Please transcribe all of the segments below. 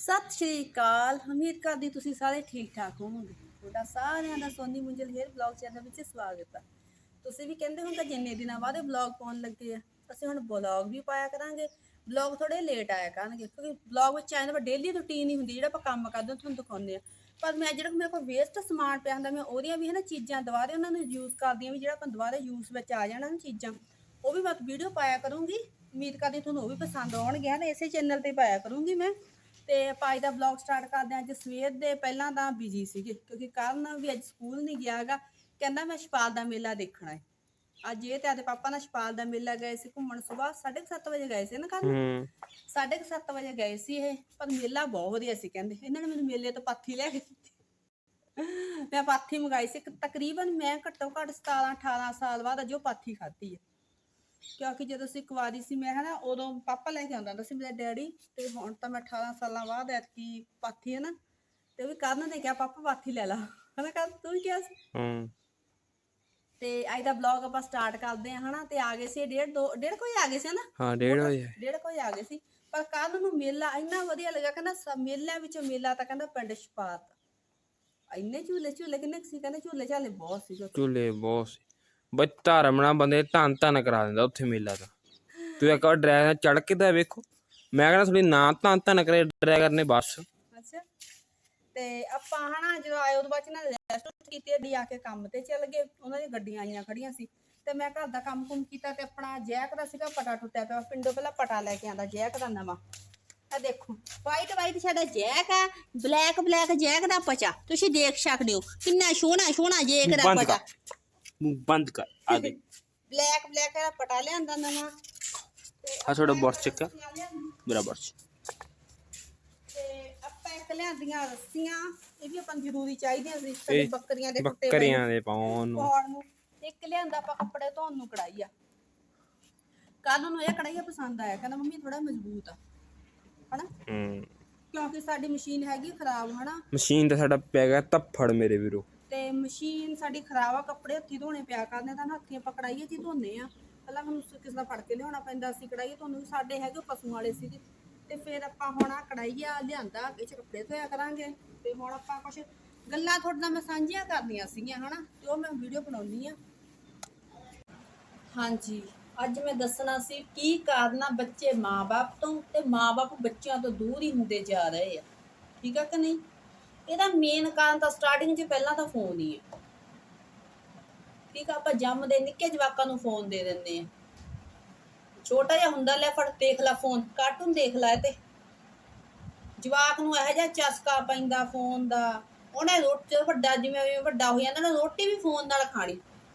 ਸਤਿ ਸ਼੍ਰੀ ਅਕਾਲ। ਉਮੀਦ ਕਰਦੀ ਤੁਸੀਂ ਸਾਰੇ ਠੀਕ ਠਾਕ ਹੋਵੋਗੇ। ਤੁਹਾਡਾ ਸਾਰਿਆਂ ਦਾ Soni Munjal hair blog channel ਵਿੱਚ ਸਵਾਗਤ ਹੈ ਤੁਸੀਂ ਵੀ ਕਹਿੰਦੇ ਹੋ ਕਿ ਜਿੰਨੇ ਦਿਨਾਂ ਬਾਅਦ ਇਹ ਬਲੌਗ ਪਾਉਣ ਲੱਗੇ ਆ। ਅਸੀਂ ਹੁਣ ਬਲੌਗ ਵੀ ਪਾਇਆ ਕਰਾਂਗੇ। ਬਲੌਗ ਥੋੜੇ ਲੇਟ ਆਇਆ ਕਰਨਗੇ ਕਿਉਂਕਿ ਬਲੌਗ ਵਿੱਚ ਚੈਨਲ 'ਤੇ ਡੇਲੀ ਰੁਟੀਨ ਹੀ ਹੁੰਦੀ, ਜਿਹੜਾ ਆਪਾਂ ਕੰਮ ਕਰਦੇ ਹਾਂ, ਤੁਹਾਨੂੰ ਦਿਖਾਉਂਦੇ ਆ ਪਰ ਮੈਂ ਜਿਹੜਾ ਮੇਰੇ ਕੋਲ ਵੇਸਟ ਸਮਾਨ ਪਿਆ ਹੁੰਦਾ, ਮੈਂ ਉਹਦੀਆਂ ਵੀ ਹੈ ਨਾ ਚੀਜ਼ਾਂ ਦੁਬਾਰੇ ਉਹਨਾਂ ਨੂੰ ਯੂਜ਼ ਕਰਦੀ ਹਾਂ ਵੀ ਜਿਹੜਾ ਆਪਾਂ ਦੁਬਾਰੇ ਯੂਜ਼ ਵਿੱਚ ਆ ਜਾਣਾ ਨਾ ਚੀਜ਼ਾਂ, ਉਹ ਵੀ ਮੈਂ ਵੀਡੀਓ ਪਾਇਆ ਕਰੂੰਗੀ। ਉਮੀਦ ਕਰਦੀ ਤੁਹਾਨੂੰ ਉਹ ਵੀ ਪਸੰਦ ਆਉਣਗੇ ਨਾ ਇਸੇ ਚੈਨਲ ਤੇ ਪਾਇਆ ਕਰੂੰਗੀ ਮੈਂ। ਤੇ ਆਪਾਂ ਅੱਜ ਦਾ ਵਲੌਗ ਸਟਾਰਟ ਕਰਦੇ ਹਾਂ। ਅੱਜ ਸਵੇਰ ਦੇ ਪਹਿਲਾਂ ਤਾਂ ਬਿਜ਼ੀ ਸੀਗੇ ਕਿਉਂਕਿ ਕਰਨ ਵੀ ਅੱਜ ਸਕੂਲ ਨਹੀਂ ਗਿਆਗਾ ਕਹਿੰਦਾ ਮੈਂ ਛਪਾਲ ਦਾ ਮੇਲਾ ਦੇਖਣਾ ਹੈ। ਅੱਜ ਇਹ ਤੇ ਆਦੇ ਪਾਪਾ ਨਾਲ ਛਪਾਲ ਦਾ ਮੇਲਾ ਗਏ ਸੀ ਘੁੰਮਣ ਸਵੇਰ 7:30 ਵਜੇ ਗਏ ਸੀ ਨਾ ਕੱਲ ਹੂੰ। 7:30 ਵਜੇ ਗਏ ਸੀ ਇਹ ਪਰ ਮੇਲਾ ਬਹੁਤ ਵਧੀਆ ਸੀ ਕਹਿੰਦੇ। ਇਹਨਾਂ ਨੇ ਮੈਨੂੰ ਮੇਲੇ ਤੋਂ ਪਾਥੀ ਲੈ ਕੇ ਦਿੱਤੀ। ਮੈਂ ਪਾਥੀ ਮੰਗਾਈ ਸੀ। ਤਕਰੀਬਨ ਮੈਂ ਘੱਟੋ ਘੱਟ 17 18 ਸਾਲ ਬਾਅਦ ਜੋ ਪਾਥੀ ਖਾਧੀ ਹੈ। ਕਿਉਂਕਿ ਜਦੋਂ ਅਸੀਂ ਕੁਵਾਰੀ ਸੀ ਮੈਂ ਹਨਾ ਉਦੋਂ ਪਾਪਾ ਲੈ ਕੇ ਆਉਂਦਾ ਹੁੰਦਾ ਸੀ ਮੇਰਾ ਡੈਡੀ ਤੇ ਹੁਣ ਤਾਂ ਮੈਂ 18 ਸਾਲਾਂ ਬਾਅਦ ਐਤਕੀ ਪਾਥੀ ਹੈ ਨਾ ਤੇ ਉਹ ਵੀ ਕਰਨ ਨੇ ਕਿਹਾ ਪਾਪਾ ਪਾਥੀ ਲੈ ਲਾ। ਹਨਾ ਕਰ ਤੂੰ ਵੀ ਕਿਹਾ ਸੀ। ਹੂੰ। ਤੇ ਅੱਜ ਦਾ ਵਲੌਗ ਆਪਾਂ ਸਟਾਰਟ ਕਰਦੇ ਹਾਂ ਹਨਾ ਤੇ ਆ ਗਏ ਸੀ ਡੇਢ ਦੋ ਡੇਢ ਕੋਈ ਆ ਗਏ ਸੀ ਹਨਾ? ਹਾਂ ਡੇਢ ਵਜੇ ਡੇਢ ਕੋਈ ਆ ਗਏ ਸੀ। ਪਰ ਕੱਲ ਨੂੰ ਮੇਲਾ ਇੰਨਾ ਵਧੀਆ ਲੱਗਾ ਕਹਿੰਦਾ ਮੇਲਿਆਂ ਵਿੱਚੋਂ ਮੇਲਾ ਤਾਂ ਕਹਿੰਦਾ ਪਿੰਡ ਛਪਾਤ। ਇੰਨੇ ਝੂਲੇ ਝੂਲੇ ਕਿੰਨੇ ਸੀ ਕਹਿੰਦੇ ਝੂਲੇ ਝਾਲੇ ਬਹੁਤ ਸੀ। ਝੂਲੇ ਬਹੁਤ ਸੀ। ਬਈ ਧਰਮਣਾ ਬੰਦੇ ਧੰਨ ਧੰਨ ਕਰਾ ਦਿੰਦਾ ਉੱਥੇ ਮੇਲਾ ਦਾ ਤੂੰ ਇੱਕ ਵਾਰ ਡਰਾਈਵਰ ਚੜ ਕੇ ਤਾਂ ਵੇਖੋ। ਮੈਂ ਕਹਿੰਦਾ ਥੋੜੀ ਨਾ ਧੰਨ ਧੰਨ ਕਰੇ ਡਰਾਈਵਰ ਨੇ ਬੱਸ। ਅੱਛਾ। ਤੇ ਆਪਾਂ ਹਨਾ ਜਦੋਂ ਆਏ ਉਦੋਂ ਬਾਅਦ ਚ ਨਾ ਰੈਸਟ ਕੀਤੇ ਡੀ ਆ ਕੇ ਕੰਮ ਤੇ ਚੱਲ ਗਏ। ਉਹਨਾਂ ਦੀਆਂ ਗੱਡੀਆਂ ਆਈਆਂ ਖੜੀਆਂ ਸੀ। ਤੇ ਮੈਂ ਘਰ ਦਾ ਕੰਮ ਕੁਮ ਕੀਤਾ ਤੇ ਆਪਣਾ ਜੈਕ ਦਾ ਸੀਗਾ ਪਟਾ ਟੁੱਟਿਆ ਪਿਆ। ਪਿੰਡੋਂ ਪਹਿਲਾਂ ਪਟਾ ਲੈ ਕੇ ਆਂਦਾ ਜੈਕ ਦਾ ਨਵਾਂ। ਆ ਦੇਖੋ ਵਾਈਟ ਵਾਈਟ ਸਾਡਾ ਜੈਕ ਆ ਬਲੈਕ ਬਲੈਕ ਜੈਕ ਦਾ ਪਚਾ। ਤੁਸੀਂ ਦੇਖ ਸਕਦੇ ਹੋ ਕਿੰਨਾ ਸੋਹਣਾ ਸੋਹਣਾ ਜੈਕ ਦਾ ਪਚਾ। ਮੂੰਹ ਬੰਦ ਕਰ ਆ ਦੇ ਬਲੈਕ ਬਲੈਕ ਦਾ ਪਟਾ ਲਿਆਂਦਾ ਨਵਾਂ। ਤੇ ਆ ਥੋੜਾ ਬਰਸ਼ ਚੱਕ ਮੇਰਾ ਬਰਸ਼ ਤੇ ਆਪਾਂ ਇੱਕ ਲਿਆਂਦੀਆਂ ਰੱਸੀਆਂ ਇਹ ਵੀ ਆਪਾਂ ਨੂੰ ਜ਼ਰੂਰੀ ਚਾਹੀਦੀਆਂ ਸੀ ਸਾਡੇ ਇਹ ਬੱਕਰੀਆਂ ਦੇ ਕੁੱਤੇ ਬੱਕਰੀਆਂ ਦੇ ਪਾਉਣ ਨੂੰ। ਇੱਕ ਲਿਆਂਦਾ ਆਪਾਂ ਕੱਪੜੇ ਧੋਣ ਨੂੰ ਕੜਾਈ ਆ। ਕੱਲ ਨੂੰ ਇਹ ਕੜਾਈਆ ਪਸੰਦ ਆਇਆ ਕਹਿੰਦਾ ਮੰਮੀ ਥੋੜਾ ਮਜ਼ਬੂਤ ਆ। ਹਨਾ? ਹੂੰ। ਕਿਉਂਕਿ ਸਾਡੀ ਮਸ਼ੀਨ ਹੈਗੀ ਖਰਾਬ ਹਨਾ? ਮਸ਼ੀਨ ਤੇ ਸਾਡਾ ਪੈ ਗਿਆ ਧੱਫੜ ਮੇਰੇ ਵੀਰੋ। ਤੇ ਮਸ਼ੀਨ ਸਾਡੀ ਖਰਾਬ ਆ, ਕੱਪੜੇ ਹੱਥੀ ਧੋਣੇ ਪਿਆ ਕਰਨੇ, ਤਾਂ ਨਾ ਹੱਥੀਂ ਆਪਾਂ ਕੜਾਈਏ ਚ ਹੀ ਧੋਨੇ ਆ। ਪਹਿਲਾਂ ਮੈਨੂੰ ਕਿਸੇ ਦਾ ਫੜ ਕੇ ਲਿਆਉਣਾ ਪੈਂਦਾ ਸੀ ਕੜਾਈਏ ਧੋਣ ਸਾਡੇ ਹੈਗੇ ਪਸ਼ੂ ਵਾਲੇ ਸੀਗੇ। ਤੇ ਫਿਰ ਆਪਾਂ ਹੁਣ ਆ ਕੜਾਈਆ ਲਿਆਂਦਾ ਇਹ ਚ ਕੱਪੜੇ ਧੋਇਆ ਕਰਾਂਗੇ। ਤੇ ਹੁਣ ਆਪਾਂ ਕੁਝ ਗੱਲਾਂ ਤੁਹਾਡੇ ਨਾਲ ਮੈਂ ਸਾਂਝੀਆਂ ਕਰਦੀਆਂ ਸੀਗੀਆਂ, ਹਨਾ? ਤੇ ਉਹ ਮੈਂ ਵੀਡੀਓ ਬਣਾਉਣੀ ਆ। ਹਾਂਜੀ, ਅੱਜ ਮੈਂ ਦੱਸਣਾ ਸੀ ਕੀ ਕਾਰਨ ਆ ਬੱਚੇ ਮਾਪੇ ਤੋਂ, ਤੇ ਮਾਪੇ ਬੱਚਿਆਂ ਤੋਂ ਦੂਰ ਹੀ ਹੁੰਦੇ ਜਾ ਰਹੇ ਆ। ਠੀਕ ਆ ਕਿ ਨਹੀਂ? ਇਹਦਾ ਮੇਨ ਕਾਰਨ ਤਾਂ ਸਟਾਰਟਿੰਗ 'ਚ ਪਹਿਲਾਂ ਤਾਂ ਫੋਨ ਹੀ ਹੈ। ਠੀਕ ਆ, ਆਪਾਂ ਜੰਮਦੇ ਨਿੱਕੇ ਜਵਾਕਾਂ ਨੂੰ ਫੋਨ ਦੇ ਦਿੰਦੇ ਆ ਛੋਟਾ ਜਿਹਾ ਹੁੰਦਾ, ਲੈ ਫੜ, ਦੇਖ ਲੈ ਫੋਨ ਕਾਰਟੂਨ ਦੇਖ ਲੈ ਤੇ। ਜਵਾਕ ਨੂੰ ਇਹੋ ਜਿਹਾ ਚਸਕਾ ਪੈਂਦਾ ਫੋਨ ਦਾ। ਉਹਨੇ ਰੋਟੀ ਵੱਡਾ, ਜਿਵੇਂ ਜਿਵੇਂ ਵੱਡਾ ਹੋ ਜਾਂਦਾ ਨਾ ਰੋਟੀ ਵੀ ਫੋਨ ਨਾਲ ਖਾਣੀ।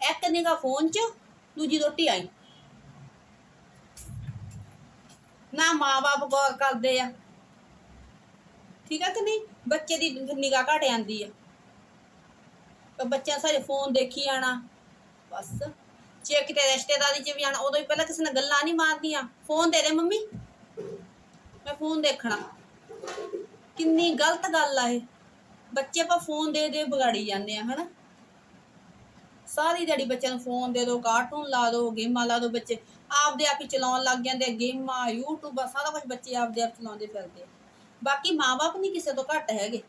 ਇੱਕ ਨਿਗਾ ਫੋਨ 'ਚ, ਦੂਜੀ ਰੋਟੀ ਆਈ। ਨਾ ਮਾਂ-ਬਾਪ ਗੌਰ ਕਰਦੇ ਆ। ਠੀਕ ਆ ਕਿ ਨਹੀਂ? ਬੱਚੇ ਦੀ ਨਿਗਾਹ ਘਟ ਜਾਂਦੀ ਆ। ਤਾਂ ਬੱਚਿਆਂ ਸਾਰੇ ਫੋਨ ਦੇਖੀ ਜਾਣਾ, ਬਸ। ਜੇ ਕਿਤੇ ਰਿਸ਼ਤੇਦਾਰੀ 'ਚ ਵੀ ਆਣਾ ਉਦੋਂ ਹੀ ਪਹਿਲਾਂ ਕਿਸੇ ਨਾਲ ਗੱਲਾਂ ਨਹੀਂ ਮਾਰਦੀਆਂ ਫੋਨ ਦੇ ਦੇ ਮੰਮੀ। ਮੈਂ ਫੋਨ ਦੇਖਣਾ। ਕਿੰਨੀ ਗਲਤ ਗੱਲ ਆ ਇਹ। ਬੱਚੇ ਆਪਾਂ ਫੋਨ ਦੇ ਦੇ ਵਿਗਾੜੀ ਜਾਂਦੇ ਆ, ਹਨਾ। ਸਾਰੀ ਦਿਹਾੜੀ ਬੱਚਿਆਂ ਨੂੰ ਫੋਨ ਦੇ ਦਿਓ ਕਾਰਟੂਨ ਲਾ ਦਿਓ ਗੇਮਾਂ ਲਾ ਦਿਓ ਬੱਚੇ। ਆਪਦੇ ਆਪ ਹੀ ਚਲਾਉਣ ਲੱਗ ਜਾਂਦੇ ਗੇਮਾਂ, YouTube, ਸਾਰਾ ਕੁਝ ਬੱਚੇ ਆਪਦੇ ਆਪ ਚਲਾਉਂਦੇ ਫਿਰਦੇ ਆ। ਬਾਕੀ ਮਾਪੇ ਨਹੀਂ ਕਿਸੇ ਤੋਂ ਘੱਟ ਹੈਗੇ।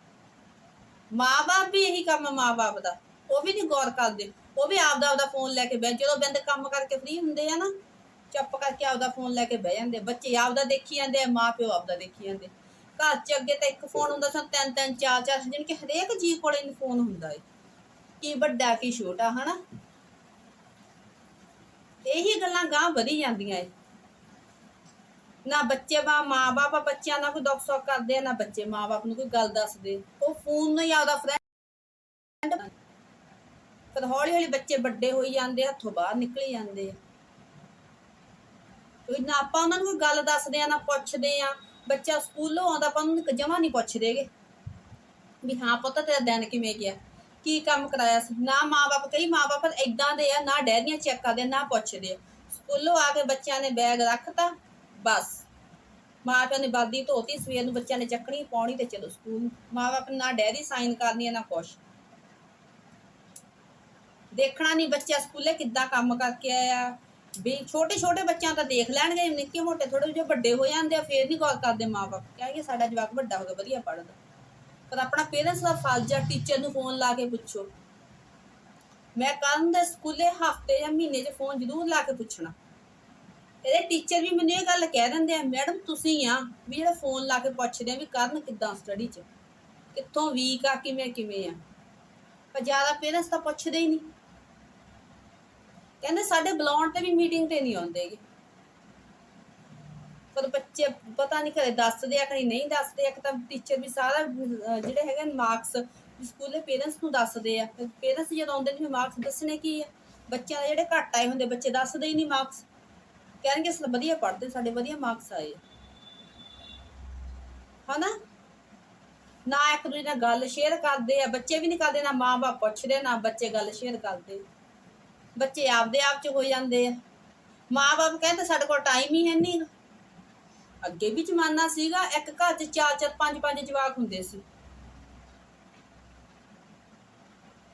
ਮਾਪੇ ਵੀ ਇਹੀ ਕੰਮ ਆ ਮਾਪੇ ਦਾ। ਉਹ ਵੀ ਨਹੀਂ ਗੌਰ ਕਰਦੇ। ਉਹ ਵੀ ਆਪਦਾ ਆਪਦਾ ਫੋਨ ਲੈ ਕੇ ਬਹਿ ਜਦੋਂ। ਬੰਦੇ ਕੰਮ ਕਰਕੇ ਫ੍ਰੀ ਹੁੰਦੇ ਆ ਨਾ, ਚੁੱਪ ਕਰਕੇ ਆਪਦਾ ਫੋਨ ਲੈ ਕੇ ਬਹਿ ਜਾਂਦੇ। ਬੱਚੇ ਆਪਦਾ ਦੇਖੀ ਜਾਂਦੇ ਆ, ਮਾਪਿਓ ਆਪਦਾ ਦੇਖੀ ਜਾਂਦੇ। ਘਰ 'ਚ ਅੱਗੇ ਤਾਂ ਇੱਕ ਫੋਨ ਹੁੰਦਾ ਸੀ ਤਿੰਨ ਤਿੰਨ, ਚਾਰ ਚਾਰ ਜਾਣੀ ਕਿ ਹਰੇਕ ਜੀ ਕੋਲੇ ਫੋਨ ਹੁੰਦਾ ਏ ਕੀ ਵੱਡਾ, ਕੀ ਛੋਟਾ, ਹਨਾ? ਇਹੀ ਗੱਲਾਂ ਗਾਂ ਵਧੀ ਜਾਂਦੀਆਂ ਏ ਨਾ ਬੱਚੇ ਬਾ ਮਾਂ-ਬਾਪ ਬੱਚਿਆਂ ਨਾਲ ਕੋਈ ਦੁੱਖ ਸੁੱਖ ਕਰਦੇ ਆ ਨਾ ਬੱਚੇ ਮਾਂ-ਬਾਪ ਨੂੰ ਕੋਈ ਗੱਲ ਦੱਸਦੇ। ਉਹ ਫੋਨ ਨੂੰ ਹੀ ਆਪਦਾ ਫਰੈਂਡ ਫਿਰ ਹੌਲੀ ਹੌਲੀ ਬੱਚੇ ਵੱਡੇ ਹੋਈ ਜਾਂਦੇ ਆ, ਹੱਥੋਂ ਬਾਹਰ ਨਿਕਲੀ ਜਾਂਦੇ ਆ। ਕੋਈ ਨਾ ਆਪਾਂ ਉਹਨਾਂ ਨੂੰ ਕੋਈ ਗੱਲ ਦੱਸਦੇ ਆ ਨਾ ਪੁੱਛਦੇ ਆ। ਬੱਚਾ ਸਕੂਲੋਂ ਆਉਂਦਾ ਆਪਾਂ ਉਹਨੂੰ ਜਮਾ ਨਹੀਂ ਪੁੱਛਦੇਗੇ ਵੀ ਹਾਂ ਪੁੱਤ ਤੇਰਾ ਦਿਨ ਕਿਵੇਂ ਗਿਆ? ਕੀ ਕੰਮ ਕਰਾਇਆ ਸੀ? ਨਾ ਮਾਪੇ ਕਈ ਮਾਪੇ ਇਦਾਂ ਦੇ ਆ ਨਾ ਡੈਰੀਆਂ ਚੈੱਕ ਕਰਦੇ ਨਾ ਪੁੱਛਦੇ ਆ। ਸਕੂਲੋਂ ਆ ਕੇ ਬੱਚਿਆਂ ਨੇ ਬੈਗ ਰੱਖਤਾ ਬਸ। ਮਾਪਿਆਂ ਨੇ ਵਰਦੀ ਧੋਤੀ, ਸਵੇਰ ਨੂੰ ਬੱਚਿਆਂ ਨੇ ਚੱਕਣੀ ਪਾਉਣੀ ਤੇ ਚਲੋ ਸਕੂਲ। ਮਾਂ ਮਾਪੇ ਨਾ ਡੈਰੀ ਸਾਈਨ ਕਰਨੀ ਨਾ ਕੁਛ। ਦੇਖਣਾ ਨਹੀਂ ਬੱਚਾ ਸਕੂਲੇ ਕਿੱਦਾਂ ਕੰਮ ਕਰਕੇ ਆਇਆ। ਵੀ ਛੋਟੇ ਛੋਟੇ ਬੱਚਿਆਂ ਤਾਂ ਦੇਖ ਲੈਣਗੇ ਨਿੱਕੇ ਮੋਟੇ ਥੋੜੇ ਜਿਹੇ ਵੱਡੇ ਹੋ ਜਾਂਦੇ ਆ, ਫੇਰ ਨਹੀਂ ਗੌਰ ਕਰਦੇ ਮਾਪੇ ਕਹਿੰਗੇ ਸਾਡਾ ਜਵਾਕ ਵੱਡਾ ਹੋ ਗਿਆ, ਵਧੀਆ ਪੜ੍ਹਦਾ। ਪਰ ਆਪਣਾ ਪੇਰੈਂਟਸ ਦਾ ਫਰਜ਼ ਆ ਟੀਚਰ ਨੂੰ ਫੋਨ ਲਾ ਕੇ ਪੁੱਛੋ। ਮੈਂ ਕੱਲ੍ਹ ਦੇ ਸਕੂਲੇ ਹਫ਼ਤੇ ਜਾਂ ਮਹੀਨੇ 'ਚ ਫੋਨ ਜ਼ਰੂਰ ਲਾ ਕੇ ਪੁੱਛਣਾ। ਇਹਦੇ ਟੀਚਰ ਵੀ ਮੈਨੂੰ ਇਹ ਗੱਲ ਕਹਿ ਦਿੰਦੇ ਆ ਮੈਡਮ ਤੁਸੀਂ ਆ, ਵੀ ਜਿਹੜਾ ਫੋਨ ਲਾ ਕੇ ਪੁੱਛਦੇ ਆ ਵੀ ਕਰਨ ਕਿੱਦਾਂ ਸਟੱਡੀ 'ਚ? ਕਿੱਥੋਂ ਵੀਕ ਆ, ਕਿਵੇਂ ਕਿਵੇਂ ਆ? ਪਰ ਜ਼ਿਆਦਾ ਪੇਰੈਂਟਸ ਤਾਂ ਪੁੱਛਦੇ ਹੀ ਨਹੀਂ। ਕਹਿੰਦੇ ਸਾਡੇ ਬੁਲਾਉਣ ਤੇ ਵੀ ਮੀਟਿੰਗ ਤੇ ਨਹੀਂ ਆਉਂਦੇਗੇ ਪਰ ਬੱਚੇ ਪਤਾ ਨਹੀਂ ਘਰੇ ਦੱਸਦੇ ਆ ਕਿ ਨਹੀਂ ਦੱਸਦੇ ਆ ਕਿ ਤਾਂ ਟੀਚਰ ਵੀ ਸਾਰਾ ਜਿਹੜੇ ਹੈਗੇ ਮਾਰਕਸ ਸਕੂਲੇ ਪੇਰੈਂਟਸ ਨੂੰ ਦੱਸਦੇ ਆ। ਪੇਰੈਂਟਸ ਜਦੋਂ ਆਉਂਦੇ ਨੇ ਮਾਰਕਸ ਦੱਸਣੇ ਕੀ ਆ? ਬੱਚਿਆਂ ਦੇ ਜਿਹੜੇ ਘੱਟ ਆਏ ਹੁੰਦੇ, ਬੱਚੇ ਦੱਸਦੇ ਹੀ ਨਹੀਂ ਮਾਰਕਸ ਕਹਿਣਗੇ ਅਸੀਂ ਵਧੀਆ ਪੜ੍ਹਦੇ, ਸਾਡੇ ਵਧੀਆ ਮਾਰਕਸ ਆਏ। ਹਨਾ? ਨਾ ਇੱਕ ਦੂਜੇ ਨਾਲ ਗੱਲ ਸ਼ੇਅਰ ਕਰਦੇ ਆ, ਬੱਚੇ ਵੀ ਨਹੀਂ ਕਰਦੇ, ਨਾ ਮਾਂ-ਬਾਪ ਪੁੱਛਦੇ ਨਾ ਬੱਚੇ ਗੱਲ ਸ਼ੇਅਰ ਕਰਦੇ। ਬੱਚੇ ਆਪਦੇ ਆਪ ਚ ਹੋ ਜਾਂਦੇ ਆ। ਮਾਂ-ਬਾਪ ਕਹਿੰਦੇ ਸਾਡੇ ਕੋਲ ਟਾਈਮ ਹੀ ਹੈ ਨਹੀਂ ਅੱਗੇ ਵੀ ਜ਼ਮਾਨਾ ਸੀਗਾ, ਇੱਕ ਘਰ 'ਚ ਚਾਰ ਚਾਰ, ਪੰਜ ਪੰਜ ਜਵਾਕ ਹੁੰਦੇ ਸੀ।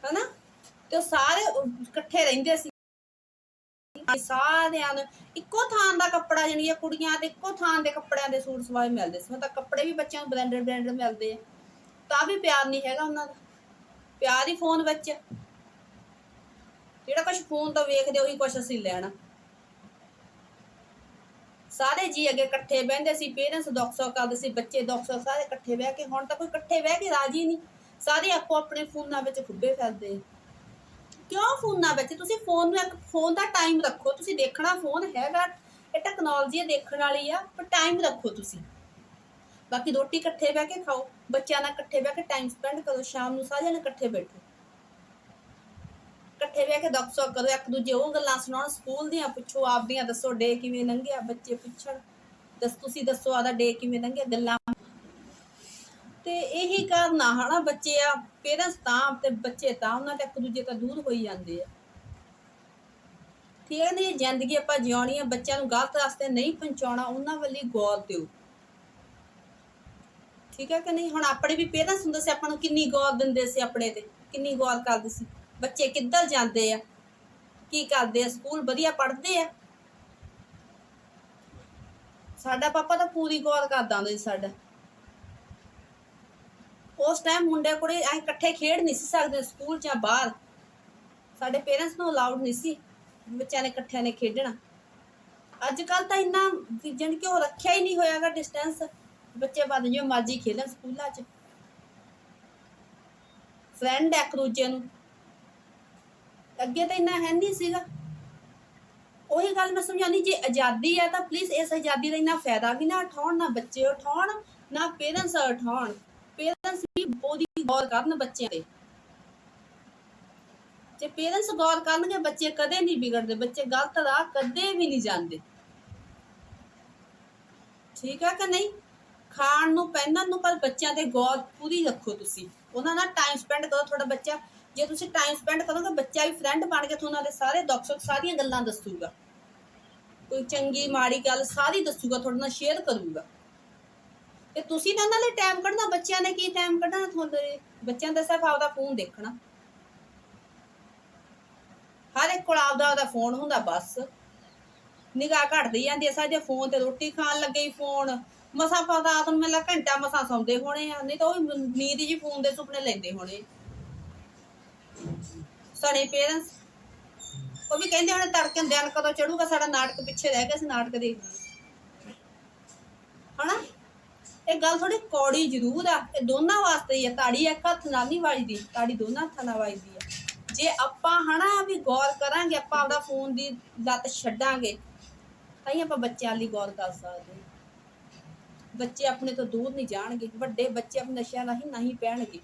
ਹਨਾ? ਤੇ ਉਹ ਸਾਰੇ ਇਕੱਠੇ ਰਹਿੰਦੇ ਸੀ। ਸਾਰਿਆਂ ਨੂੰ ਇੱਕੋ ਥਾਂ ਦਾ ਕੱਪੜਾ ਜਿਹੜੀਆਂ ਕੁੜੀਆਂ ਤੇ ਇੱਕੋ ਥਾਂ ਦੇ ਕੱਪੜਿਆਂ ਦੇ ਸੂਟ ਸਵਾਏ ਮਿਲਦੇ ਸੀ। ਤਾਂ ਕੱਪੜੇ ਵੀ ਬੱਚਿਆਂ ਨੂੰ ਬ੍ਰਾਂਡਡ ਬ੍ਰਾਂਡਡ ਮਿਲਦੇ ਆ। ਤਾਂ ਵੀ ਪਿਆਰ ਨਹੀਂ ਹੈਗਾ ਉਹਨਾਂ ਦਾ। ਪਿਆਰ ਹੀ ਫੋਨ ਵਿੱਚ ਜਿਹੜਾ ਕੁਝ ਫੋਨ ਤੋਂ ਵੇਖਦੇ ਉਹੀ ਕੁਝ ਅਸੀਂ ਲੈਣਾ। ਸਾਰੇ ਜੀ ਅੱਗੇ ਇਕੱਠੇ ਬਹਿੰਦੇ ਸੀ ਪੇਰੈਂਟਸ ਦੁੱਖ ਸੁੱਖ ਕਰਦੇ ਸੀ, ਬੱਚੇ ਦੁੱਖ ਸੁੱਖ ਸਾਰੇ ਇਕੱਠੇ ਬਹਿ ਕੇ, ਹੁਣ ਤਾਂ ਕੋਈ ਇਕੱਠੇ ਬਹਿ ਕੇ ਰਾਜੀ ਨਹੀਂ। ਸਾਰੇ ਆਪੋ ਆਪਣੇ ਫੋਨਾਂ ਵਿੱਚ ਖੁੱਬੇ ਫਿਰਦੇ ਕਿਉਂ ਫੋਨਾਂ ਵਿੱਚ? ਤੁਸੀਂ ਫੋਨ ਨੂੰ ਇੱਕ ਫੋਨ ਦਾ ਟਾਈਮ ਰੱਖੋ। ਤੁਸੀਂ ਦੇਖਣਾ ਫੋਨ ਹੈਗਾ, ਇਹ ਟੈਕਨੋਲੋਜੀ ਦੇਖਣ ਵਾਲੀ ਆ, ਪਰ ਟਾਈਮ ਰੱਖੋ ਤੁਸੀਂ। ਬਾਕੀ ਰੋਟੀ ਇਕੱਠੇ ਬਹਿ ਕੇ ਖਾਓ। ਬੱਚਿਆਂ ਨਾਲ ਇਕੱਠੇ ਬਹਿ ਕੇ ਟਾਈਮ ਸਪੈਂਡ ਕਰੋ। ਸ਼ਾਮ ਨੂੰ ਸਾਰੇ ਜਣੇ ਇਕੱਠੇ ਬੈਠੋ। ਇਕੱਠੇ ਬਹਿ ਕੇ ਦੁੱਖ ਸੁੱਖ ਕਰੋ। ਇੱਕ ਦੂਜੇ ਉਹ ਗੱਲਾਂ ਸੁਣਾਉਣ। ਸਕੂਲ ਦੀਆਂ ਪੁੱਛੋ ਆਪਦੀਆਂ ਦੱਸੋ, ਡੇ ਕਿਵੇਂ ਲੰਘਿਆ? ਬੱਚੇ ਪੁੱਛਣ। ਦੱਸ ਤੁਸੀਂ ਦੱਸੋ, ਆਦਾ ਡੇ ਕਿਵੇਂ ਲੰਘਿਆ? ਗੱਲਾਂ ਤੇ ਇਹੀ ਕਾਰਨ ਆ, ਹਨਾ, ਬੱਚੇ ਆ ਪੇਰੈਂਟਸ ਤਾਂ ਤੇ ਬੱਚੇ ਤਾਂ, ਉਹਨਾਂ ਤੇ ਇੱਕ ਦੂਜੇ ਤੋਂ ਦੂਰ ਹੋਈ ਜਾਂਦੇ ਆ। ਠੀਕ ਹੈ ਨਹੀਂ ਜ਼ਿੰਦਗੀ ਆਪਾਂ ਜਿਉਣੀ ਆ, ਬੱਚਿਆਂ ਨੂੰ ਗਲਤ ਰਸਤੇ ਨਹੀਂ ਪਹੁੰਚਾਉਣਾ, ਉਹਨਾਂ ਵੱਲ ਗੌਰ ਦਿਓ। ਠੀਕ ਹੈ ਕਿ ਨਹੀਂ? ਹੁਣ ਆਪਣੇ ਵੀ ਪੇਰੈਂਟਸ ਹੁੰਦੇ ਸੀ, ਆਪਾਂ ਨੂੰ ਕਿੰਨੀ ਗੌਰ ਦਿੰਦੇ ਸੀ ਆਪਣੇ ਤੇ, ਕਿੰਨੀ ਗੌਰ ਕਰਦੇ ਸੀ। ਬੱਚੇ ਕਿੱਧਰ ਜਾਂਦੇ ਆ? ਕੀ ਕਰਦੇ ਆ? ਸਕੂਲ ਵਧੀਆ ਪੜ੍ਹਦੇ ਆ? ਸਾਡਾ ਪਾਪਾ ਤਾਂ ਪੂਰੀ ਗੌਰ ਕਰਦਾ ਹੁੰਦਾ ਸੀ ਸਾਡਾ। ਉਸ ਟਾਈਮ ਮੁੰਡੇ ਕੁੜੇ ਐ ਇਕੱਠੇ ਖੇਡ ਨਹੀਂ ਸੀ ਸਕਦੇ ਸਕੂਲ ਜਾਂ ਬਾਹਰ। ਸਾਡੇ ਪੇਰੈਂਟਸ ਨੂੰ ਅਲਾਉਡ ਨਹੀਂ ਸੀ ਬੱਚਿਆਂ ਨੇ ਇਕੱਠਿਆਂ ਨੇ ਖੇਡਣਾ। ਅੱਜ ਕੱਲ ਤਾਂ ਇੰਨਾ ਜਣ ਕਿ ਉਹ ਰੱਖਿਆ ਹੀ ਨਹੀਂ ਹੋਇਆਗਾ ਡਿਸਟੈਂਸ ਬੱਚੇ ਵੱਧ ਜਿਉ ਮਰਜ਼ੀ ਖੇਡਣ ਸਕੂਲਾਂ 'ਚ। ਫਰੈਂਡ ਇੱਕ ਦੂਜੇ ਨੂੰ। ਅੱਗੇ ਤਾਂ ਇੰਨਾ ਹੈ ਨਹੀਂ ਸੀਗਾ। ਉਹੀ ਗੱਲ ਮੈਂ ਸਮਝਾਉਣੀ ਜੇ ਆਜ਼ਾਦੀ ਹੈ ਤਾਂ ਪਲੀਜ਼ ਇਸ ਆਜ਼ਾਦੀ ਦਾ ਇੰਨਾ ਫਾਇਦਾ ਵੀ ਨਾ ਉਠਾਉਣ, ਨਾ ਬੱਚੇ ਉਠਾਉਣ, ਨਾ ਪੇਰੈਂਟਸ ਉਠਾਉਣ। ਪੇਰੈਂਟਸ ਵੀ ਬੋਦੀ ਗੌਰ ਕਰਨ ਬੱਚਿਆਂ ਤੇ। ਜੇ ਪੇਰੈਂਟਸ ਗੌਰ ਕਰਨਗੇ, ਬੱਚੇ ਕਦੇ ਨਹੀਂ ਵਿਗੜਦੇ, ਬੱਚੇ ਗਲਤ ਰਾਹ ਕਦੇ ਵੀ ਨਹੀਂ ਜਾਂਦੇ। ਠੀਕ ਹੈ ਕਿ ਨਹੀਂ? ਖਾਣ ਨੂੰ, ਪਹਿਨਣ ਨੂੰ ਪਰ ਬੱਚਿਆਂ ਤੇ ਗੌਰ ਪੂਰੀ ਰੱਖੋ ਤੁਸੀਂ। ਉਹਨਾਂ ਨਾਲ ਟਾਈਮ ਸਪੈਂਡ ਕਰੋ ਤੁਹਾਡਾ ਬੱਚਾ। ਜੇ ਤੁਸੀਂ ਟਾਈਮ ਸਪੈਂਡ ਕਰੋਗੇ, ਬੱਚਾ ਵੀ ਫਰੈਂਡ ਬਣ ਕੇ ਤੁਹਾਨੂੰ ਦੇ ਸਾਰੇ ਦੁੱਖ ਸੁੱਖ ਸਾਰੀਆਂ ਗੱਲਾਂ ਦੱਸੂਗਾ। ਕੋਈ ਚੰਗੀ, ਮਾੜੀ ਗੱਲ ਸਾਰੀ ਦੱਸੂਗਾ, ਤੁਹਾਡੇ ਨਾਲ ਸ਼ੇਅਰ ਕਰੂਗਾ। ਤੇ ਤੁਸੀਂ ਤਾਂ ਉਹਨਾਂ ਲਈ ਟਾਈਮ ਕੱਢਣਾ, ਬੱਚਿਆਂ ਨੇ ਕੀ ਟਾਈਮ ਕੱਢਣਾ ਤੁਹਾਡੇ ਬੱਚਿਆਂ ਦਾ ਸਿਰਫ ਆਪਦਾ ਫੋਨ ਦੇਖਣਾ। ਹਰ ਇੱਕ ਕੋਲ ਆਪਦਾ ਆਪਦਾ ਫੋਨ ਹੁੰਦਾ, ਬਸ। ਨਿਗਾਹ ਘਟਦੀ ਜਾਂਦੀ ਐ ਸਾਡੇ ਫੋਨ ਤੇ ਰੋਟੀ ਖਾਣ ਲੱਗੇ ਫੋਨ ਮਸਾ ਪਤਾ ਰਾਤ ਨੂੰ ਮੇਲਾ ਘੰਟਾ ਮਸਾ ਸੌਂਦੇ ਹੋਣੇ ਆ। ਨਹੀਂ ਤਾਂ ਉਹ ਨੀਂਦ ਜੀ ਫੋਨ ਦੇ ਸੁਪਨੇ ਲੈਂਦੇ ਹੋਣੇ। ਸਾਡੇ ਪੇਰੈਂਟਸ ਉਹ ਵੀ ਕਹਿੰਦੇ ਹੋਣੇ, ਤੜਕੇ ਦਿਨ ਕਦੋਂ ਚੜੂਗਾ? ਸਾਡਾ ਨਾਟਕ ਪਿੱਛੇ ਰਹਿ ਗਿਆ ਸੀ, ਨਾਟਕ ਦੇ ਹਨਾ? ਇਹ ਗੱਲ ਥੋੜੀ ਕੌੜੀ ਜ਼ਰੂਰ ਆ। ਇਹ ਦੋਨਾਂ ਵਾਸਤੇ ਹੀ ਆ। ਤਾੜੀ ਇੱਕ ਹੱਥ ਨਾਲ ਨਹੀਂ ਵੱਜਦੀ। ਤਾੜੀ ਦੋਨਾਂ ਹੱਥਾਂ ਨਾਲ ਵੱਜਦੀ ਆ। ਜੇ ਆਪਾਂ ਹਨਾ ਵੀ ਗੌਰ ਕਰਾਂਗੇ, ਆਪਾਂ ਆਪਦਾ ਫੋਨ ਦੀ ਲੱਤ ਛੱਡਾਂਗੇ, ਤਾਂ ਹੀ ਆਪਾਂ ਬੱਚਿਆਂ ਲਈ ਗੌਰ ਕਰ ਸਕਦੇ ਬੱਚੇ ਆਪਣੇ ਤੋਂ ਦੂਰ ਨਹੀਂ ਜਾਣਗੇ। ਵੱਡੇ ਬੱਚੇ ਆਪਣੇ ਨਸ਼ਿਆਂ ਰਾਹੀਂ ਨਹੀਂ ਪੈਣਗੇ।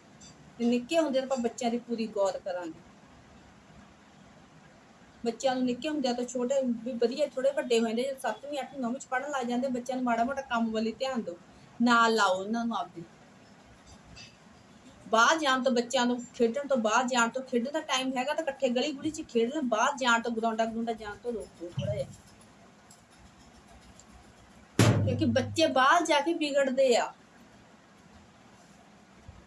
ਤੇ ਨਿੱਕੇ ਹੁੰਦੇ ਤਾਂ ਆਪਾਂ ਬੱਚਿਆਂ ਦੀ ਪੂਰੀ ਗੌਰ ਕਰਾਂਗੇ। ਬੱਚਿਆਂ ਨੂੰ ਨਿੱਕੇ ਹੁੰਦਿਆਂ ਤੋਂ ਛੋਟੇ ਵੀ ਵਧੀਆ ਥੋੜੇ ਵੱਡੇ ਹੋ ਜਾਂਦੇ ਜਦ 7ਵੀਂ 8ਵੀਂ 9ਵੀਂ ਚ ਪੜਨ ਲੱਗ ਜਾਂਦੇ, ਬੱਚਿਆਂ ਨੂੰ ਮਾੜਾ ਮੋਟਾ ਕੰਮ ਵੱਲ ਧਿਆਨ ਦਿਓ। ਨਾਲ ਲਾਓ ਉਹਨਾਂ ਨੂੰ ਆਪਦੇ। ਬਾਹਰ ਜਾਣ ਤੋਂ ਬੱਚਿਆਂ ਨੂੰ ਖੇਡਣ ਤੋਂ ਬਾਹਰ ਜਾਣ ਤੋਂ ਖੇਡਣ ਦਾ ਟਾਈਮ ਹੈਗਾ ਤਾਂ ਇਕੱਠੇ ਗਲੀ ਗੁਲੀ 'ਚ ਖੇਡ ਲੈਣ ਬਾਹਰ ਜਾਣ ਤੋਂ ਗਰਾਉਂਡਾ ਗਰਾਉਂਡਾ ਜਾਣ ਤੋਂ ਰੋਕੋ ਥੋੜਾ ਜਿਹਾ। ਕਿਉਂਕਿ ਬੱਚੇ ਬਾਹਰ ਜਾ ਕੇ ਵਿਗੜਦੇ ਆ।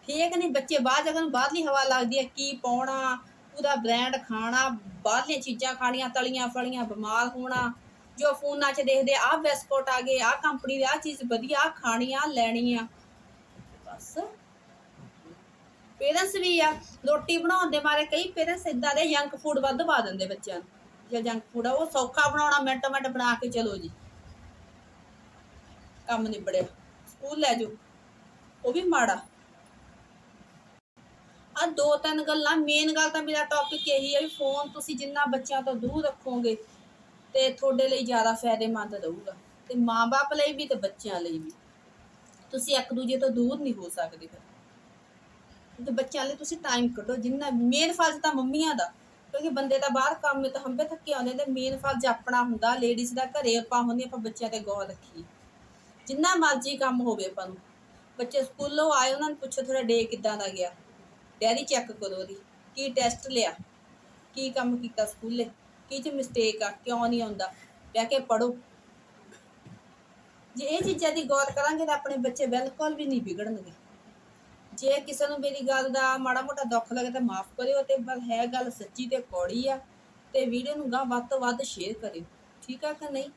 ਠੀਕ ਨਹੀਂ, ਬੱਚੇ ਬਾਹਰ ਜਾ ਕੇ ਬਾਹਰਲੀ ਹਵਾ ਲੱਗਦੀ ਹੈ ਕੀ ਪਾਉਣਾ, ਉਹਦਾ ਬ੍ਰਾਂਡ ਖਾਣਾ, ਬਾਹਰਲੀਆਂ ਚੀਜ਼ਾਂ ਖਾਣੀਆਂ, ਤਲੀਆਂ ਫਲੀਆਂ, ਬਿਮਾਰ ਹੋਣਾ। ਜੋ ਫੋਨਾਂ 'ਚ ਦੇਖਦੇ ਆਹ ਬਿਸਕੁਟ ਆ ਗਏ, ਆਹ ਕੰਪਨੀ ਦੇ, ਆਹ ਚੀਜ਼ ਵਧੀਆ ਖਾਣੀ ਆ ਲੈਣੀ ਆ। ਬਸ। ਪੇਰੈਂਟਸ ਵੀ ਆ, ਰੋਟੀ ਬਣਾਉਣ ਦੇ ਮਾਰੇ ਕਈ ਪੇਰੈਂਟਸ ਇਦਾਂ ਦੇ ਜੰਕ ਫੂਡ ਵੱਧ ਪਾ ਦਿੰਦੇ ਬੱਚਿਆਂ ਨੂੰ, ਜੇ ਜੰਕ ਫੂਡ ਆ, ਉਹ ਸੌਖਾ ਬਣਾਉਣਾ, ਮਿੰਟ ਮਿੰਟ ਬਣਾ ਕੇ ਚਲੋ ਜੀ। ਕੰਮ ਨਿਬੜਿਆ, ਸਕੂਲ ਲੈ ਜਾਓ, ਉਹ ਵੀ ਮਾੜਾ। ਆ ਦੋ ਤਿੰਨ ਗੱਲਾਂ ਮੇਨ ਗੱਲ ਤਾਂ ਮੇਰਾ ਟੌਪਿਕ ਇਹੀ ਹੈ ਵੀ ਫੋਨ ਤੁਸੀਂ ਜਿੰਨਾ ਬੱਚਿਆਂ ਤੋਂ ਦੂਰ ਰੱਖੋਗੇ ਤੇ ਤੁਹਾਡੇ ਲਈ ਜ਼ਿਆਦਾ ਫਾਇਦੇਮੰਦ ਰਹੂਗਾ। ਤੇ ਮਾਪੇ ਲਈ ਵੀ ਤੇ ਬੱਚਿਆਂ ਲਈ ਵੀ। ਤੁਸੀਂ ਇੱਕ ਦੂਜੇ ਤੋਂ ਦੂਰ ਨਹੀਂ ਹੋ ਸਕਦੇ ਫਿਰ। ਤੇ ਬੱਚਿਆਂ ਲਈ ਤੁਸੀਂ ਟਾਈਮ ਕੱਢੋ। ਜਿੰਨਾ ਮੇਨ ਫਰਜ਼ ਤਾਂ ਮੰਮੀਆਂ ਦਾ। ਕਿਉਂਕਿ ਬੰਦੇ ਤਾਂ ਬਾਹਰ ਕੰਮ ਤੇ ਹੰਬੇ ਥੱਕੇ ਆਉਂਦੇ ਤੇ ਮੇਨ ਫਰਜ਼ ਆਪਣਾ ਹੁੰਦਾ। ਲੇਡੀਜ਼ ਦਾ ਘਰੇ ਆਪਾਂ ਹੁੰਦੀ ਆਪਾਂ ਬੱਚਿਆਂ ਤੇ ਗੌਰ ਰੱਖੀਏ। ਜਿੰਨਾ ਮਰਜ਼ੀ ਕੰਮ ਹੋਵੇ ਆਪਾਂ ਨੂੰ। ਬੱਚੇ ਸਕੂਲੋਂ ਆਏ, ਉਹਨਾਂ ਨੂੰ ਪੁੱਛੋ ਤੁਹਾਡਾ ਡੇ ਕਿੱਦਾਂ ਦਾ ਗਿਆ। ਡੈਰੀ ਚੈੱਕ ਕਰੋ ਉਹਦੀ। ਕੀ ਟੈਸਟ ਲਿਆ? ਕੀ ਕੰਮ ਕੀਤਾ ਸਕੂਲੇ? ਕੀ ਚ ਮਿਸਟੇਕ ਆ, ਕਿਉਂ ਨਹੀਂ ਆਉਂਦਾ? ਬਹਿ ਕੇ ਪੜੋ ਜੇ ਇਹ ਚੀਜ਼ਾਂ ਦੀ ਗੌਰ ਕਰਾਂਗੇ ਤਾਂ ਆਪਣੇ ਬੱਚੇ ਬਿਲਕੁਲ ਵੀ ਨਹੀਂ ਵਿਗੜਨਗੇ। ਜੇ ਕਿਸੇ ਨੂੰ ਮੇਰੀ ਗੱਲ ਦਾ ਮਾੜਾ ਮੋਟਾ ਦੁੱਖ ਲੱਗੇ ਤਾਂ ਮਾਫ ਕਰਿਓ ਤੇ ਪਰ ਹੈ ਗੱਲ ਸੱਚੀ ਤੇ ਕੌੜੀ ਆ ਤੇ ਵੀਡੀਓ ਨੂੰ ਗਾ ਵੱਧ ਤੋਂ ਵੱਧ ਸ਼ੇਅਰ ਕਰਿਓ, ਠੀਕ ਆ ਕਿ ਨਹੀਂ?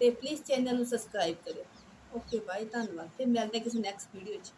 ਤੇ ਪਲੀਜ਼ ਚੈਨਲ ਨੂੰ ਸਬਸਕ੍ਰਾਈਬ ਕਰਿਓ। ਓਕੇ ਬਾਈ ਧੰਨਵਾਦ। ਫਿਰ ਮਿਲਦੇ ਕਿਸੇ ਨੈਕਸਟ ਵੀਡੀਓ 'ਚ।